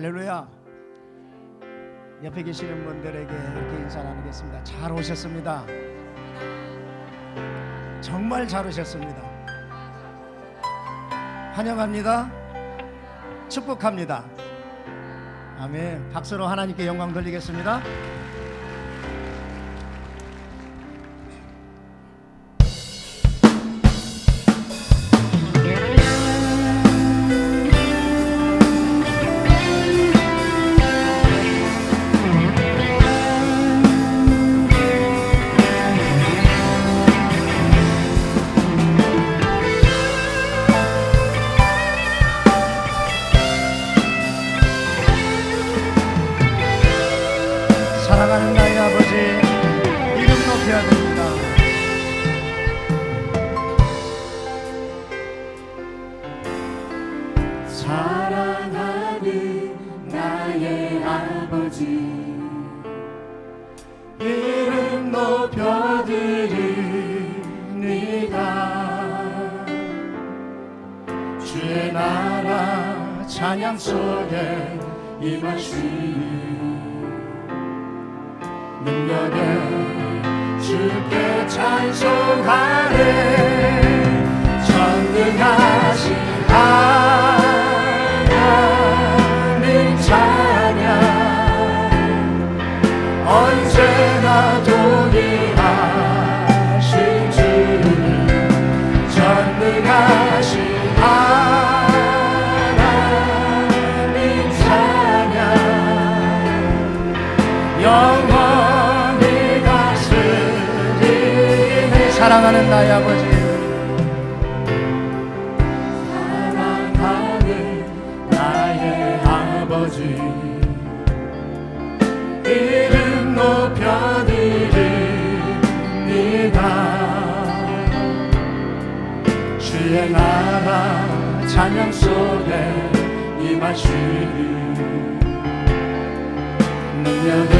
할렐루야. 옆에 계시는 분들에게 이렇게 인사 나누겠습니다. 잘 오셨습니다. 정말 잘 오셨습니다. 환영합니다. 축복합니다. 아멘. 박수로 하나님께 영광 돌리겠습니다. 사랑하는 나의 아버지. 이름 높여드립니다. 주의 나라 찬양 속에 임하시니 능력에 주께 찬송하네. 전능하신 하 나의 아버지. 사랑하는 나의 아버지. 이름 높여드립니다. 주의 나라 찬양 속에 임하시리. 능력에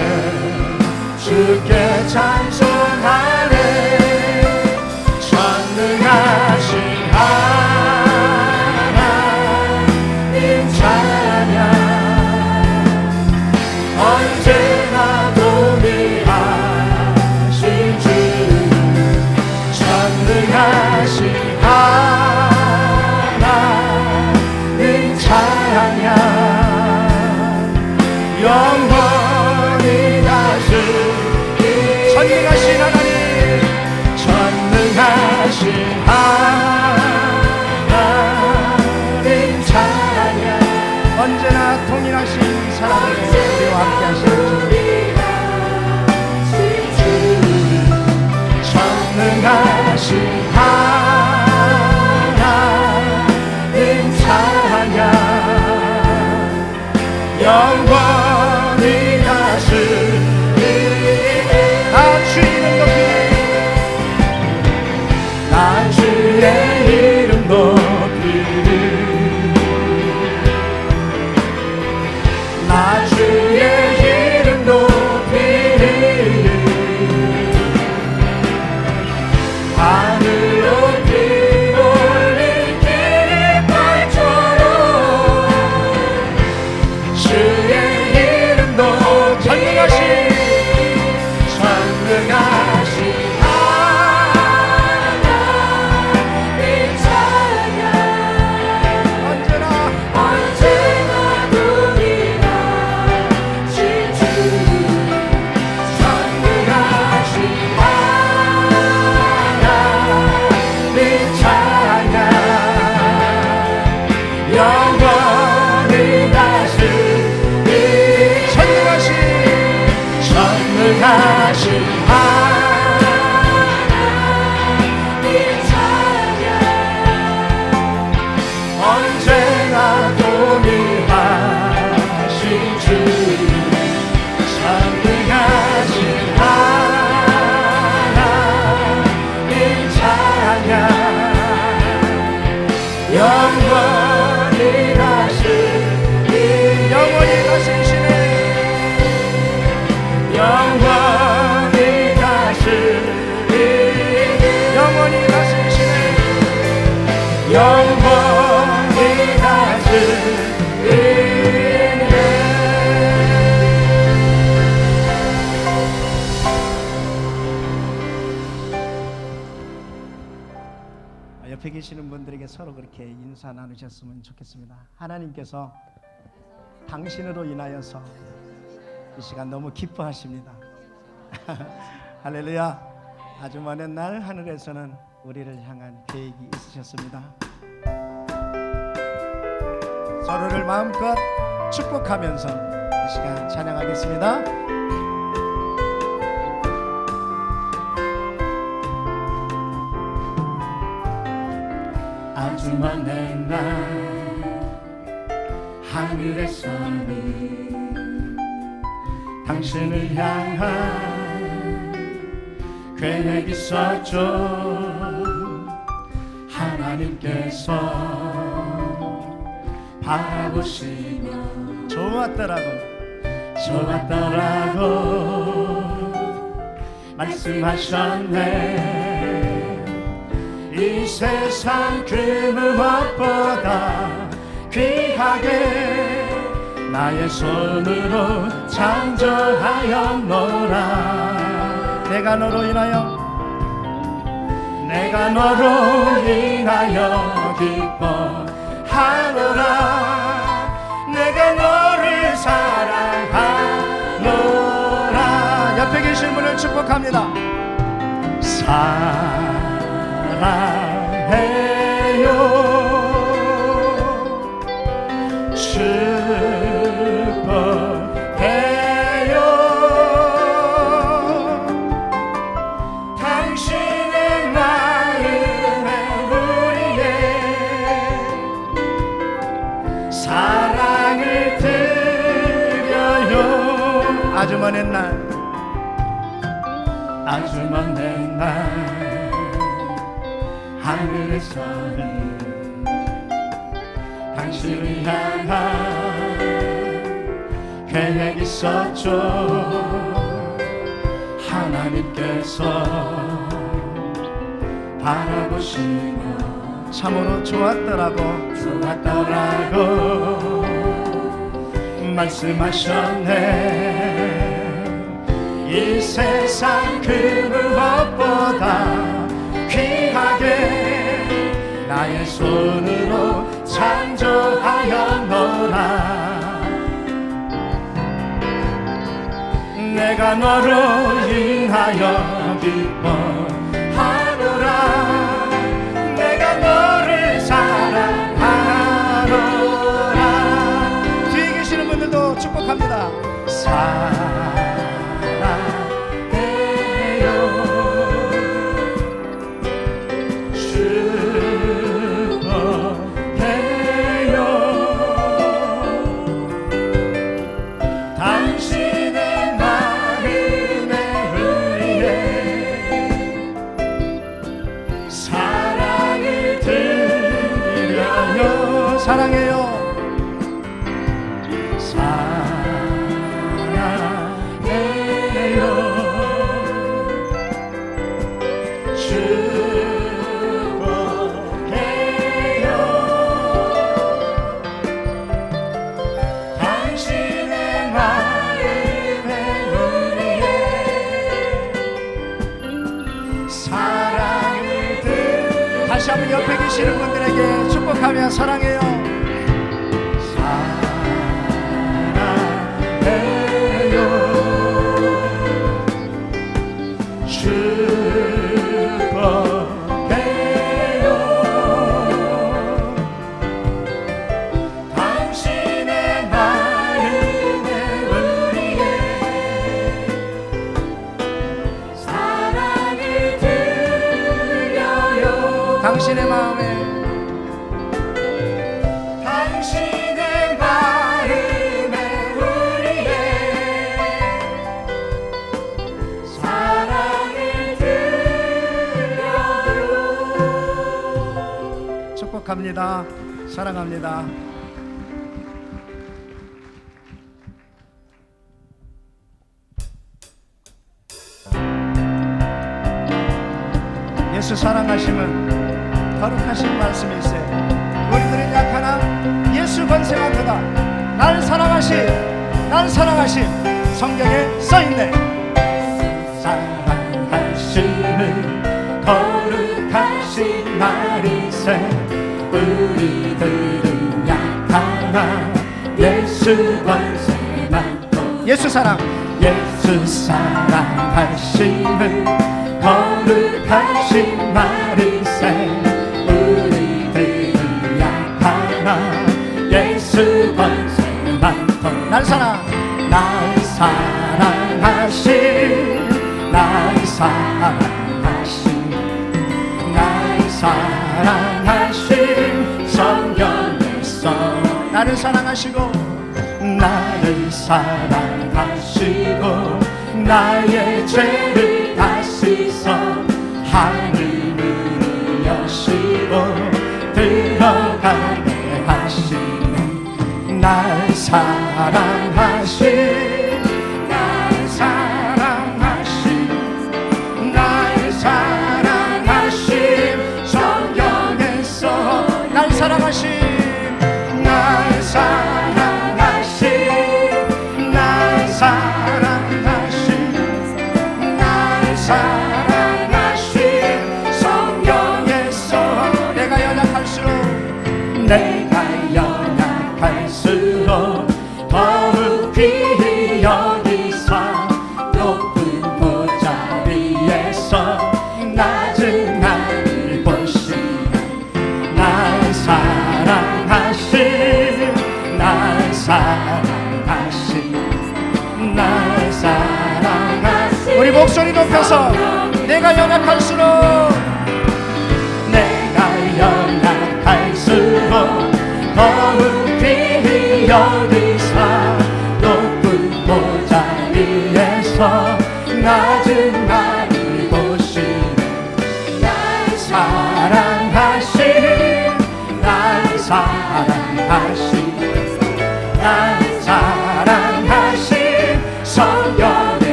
주께 찬송하네 전 아, 옆에 계시는 분들에게 서로 그렇게 인사 나누셨으면 좋겠습니다. 하나님께서 당신으로 인하여서 이 시간 너무 기뻐하십니다. 할렐루야. 아주 먼 옛날 하늘에서는 우리를 향한 계획이 있으셨습니다. 서로를 마음껏 축복하면서 이 시간 찬양하겠습니다. 아주 먼날 하늘에서는 당신을 향한 계획 있었죠 하나님께서 바라보시며 좋았더라고. 좋았더라고. 말씀하셨네. 이 세상 그 무엇보다 귀하게 나의 손으로 창조하였노라. 내가 너로 인하여 내가 너로 인하여 기뻐하노라. 내가 너를 사랑하노라. 옆에 계신 분을 축복합니다. 사랑 하늘에서는 당신을 향한 계획 있었죠. 하나님께서 바라보시며 참으로 좋았더라고. 좋았더라고. 말씀하셨네. 이 세상 그 무엇보다 귀하게 나의 손으로 창조하였노라. 내가 너로 인하여 기뻐 다시 한번 옆에 계시는 분들에게 축복하며 사랑해요. 축복합니다. 사랑합니다. 예수 사랑하심은 거룩하신 말씀일세 우리들은 약하나 예수 권세가 크다 날 사랑하심 날 사랑하심 성경에 써 있네 사랑하시는 거룩하신 말이 세 우리들은 약하나? 예수 권세만 또 예수 사랑. 예수 사랑하심을 거룩하신 마리세 우리들은 약하나? 예수 권세만 또날 사랑. 날 사랑하신 날 사랑하신 날 사랑하신 성경에서 나를 사랑하시고 나를 사랑하시고 나의 죄를 다 씻어 하늘문을 여시고 들어가게 하시네. 날 사랑하신 날 높여서 내가 연약할수록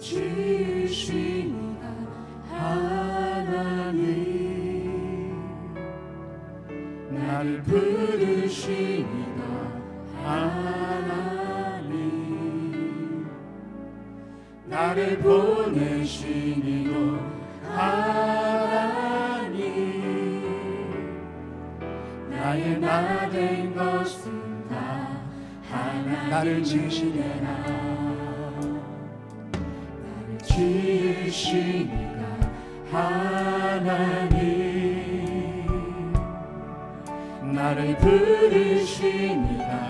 지으시니가 하나님. 나를 부르시니가 하나님. 나를 보내시니고 하나님. 나의 나된 것은 다하 나를 지으시니라 지으시니가 하나님. 나를 부르시니가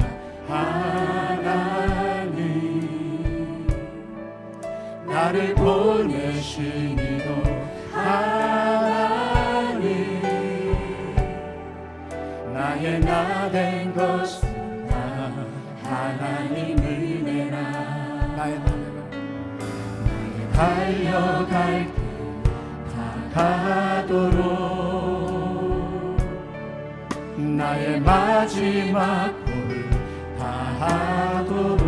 하나님. 나를 보내시니도 하나님. 나의 나된다 하나님 은혜라. 나의 달려갈 때 다 가도록. 나의 마지막 골 다하도록.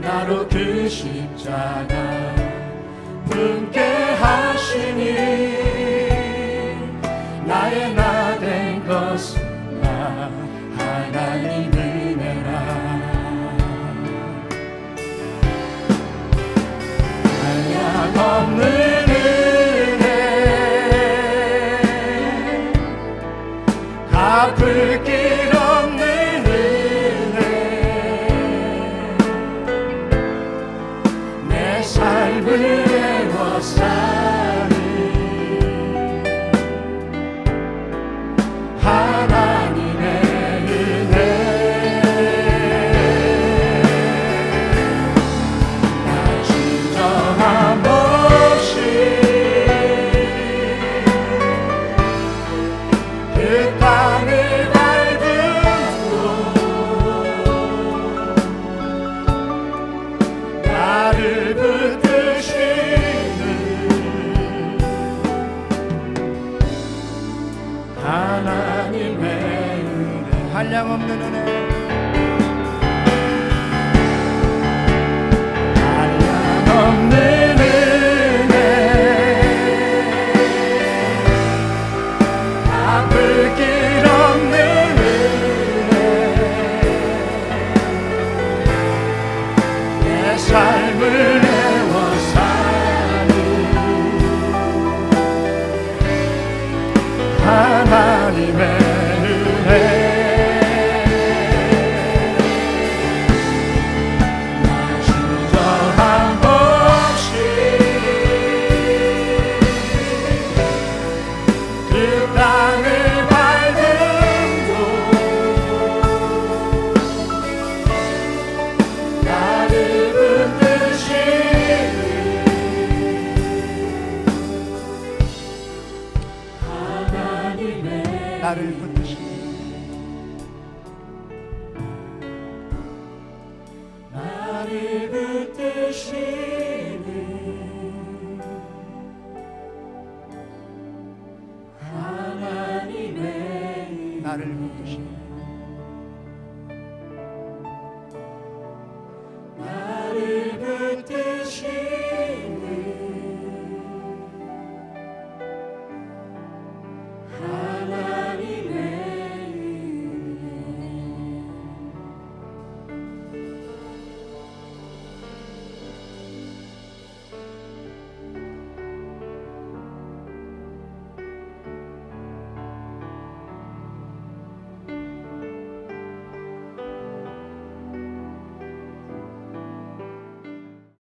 나로 그 십자가 분께 하시니 나의